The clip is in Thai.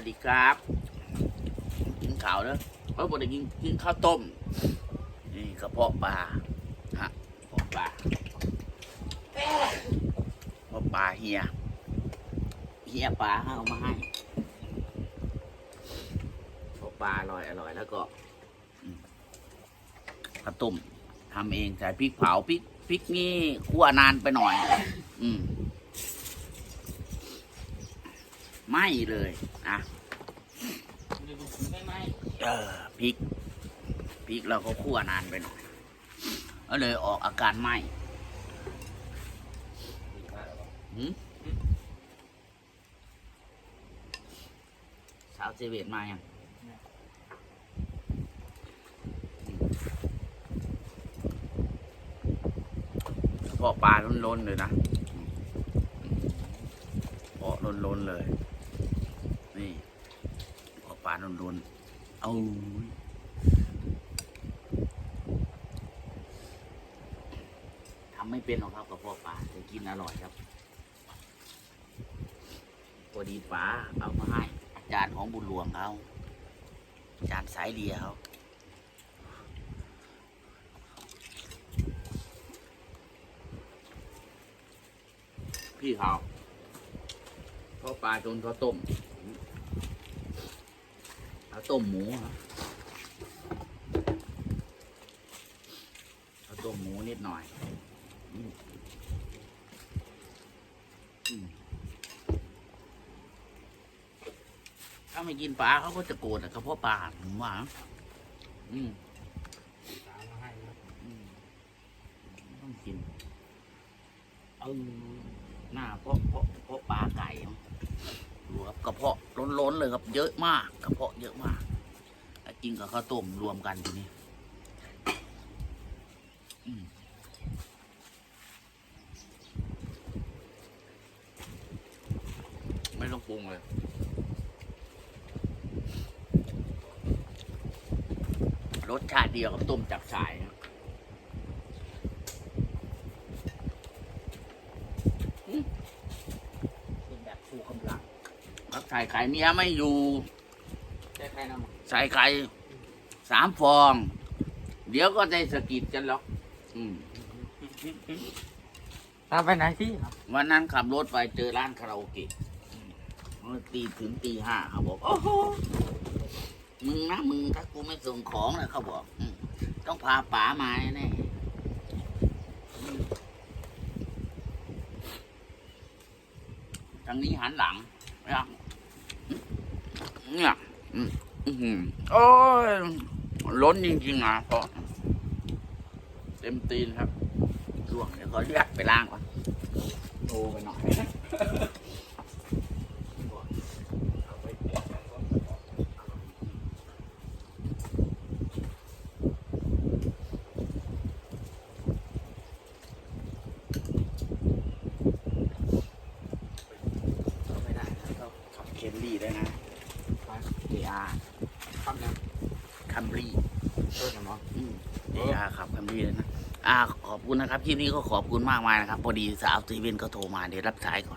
วัสดีครับกินข้าวเนอะเมื่อวันกินกินข้าวต้ม นี่กระเพาะปลาฮะกระเพาะปลากระเพาะปลาเฮียเฮียปลาเอามาให้กระเพาะปลาอร่อยอร่อยแล้วก็ข้าวต้มทำเองใส่พริกเผาพริกพริกนี่คั่วนานไปหน่อย อืม ไหม่เลยนะเออพริกพริกเราก็คั่วนานไปหน่อยก็เลยออกอาการไหม้หืมสาวเจเวตมายังเพาะปลาล้นๆเลยนะเพาะล้นๆเลย นี่พาะปลาล้นๆเอาทำไม่เป็นหรอกครับกับพาะปลาแต่กินอร่อยครับพอดีป๋าเอามาให้อาจารย์ของบุญหลวงเขาอาจารย์สายเดียเขาพี่เขาเพาปลาจนเขาต้มาต้มหมูครับเอาต้มหมูนิดหน่อยถ้าไม่กินปลาเขาก็จะโกรธอะกระเพาะปลาผมว่าอืมอืมต้องกิน เอาหน้าเพาะพาะเพาะปลาไก่เอา ดูครับกระเพาะ ล้นๆเลยครับ เยอะมากกระเพาะเยอะมากกินกับข้าวต้มรวมกันทีนี้ไม่ต้องปรุงเลยรสชาติเดียวกับต้มจับสายครับอืมเป็นแบบคู่กำลัง ครับ ใส่ไข่เมียไม่อยู่ใช่ใครนำใส่ไข่สามฟอง เดี๋ยวก็ได้สะกิดกันหรอกอืมตามไปไหนพี่วันนั้นขับรถไปเจอร้านคาราโอเกะอืมตีถึงตีห้าเขาบอก โอ้โห มึงนะมึงถ้ากูไม่ส่งของนะเขาบอกอืมต้องพาป๋ามาแน่ๆอืมทางนี้หันหลังนะ เนี่ยอือหือโอ้ยล้นจริงๆนะเพราะเต็มตีนครับร่วงเดี๋ยวขอเรียกไปล้างก่อนโทรไปหน่อย ไม่ได้นะต้องขับ เคมรี่ได้นะ KR คำนั้นคัมรี่ต้นเนาะอืม KR ขับคัมรี่เลยนะอ่าขอบคุณนะครับคลิปนี้ก็ขอบคุณมากมายนะครับ พอดีสาวซีเวนก็โทรมาเดี๋ยวรับสายก่อน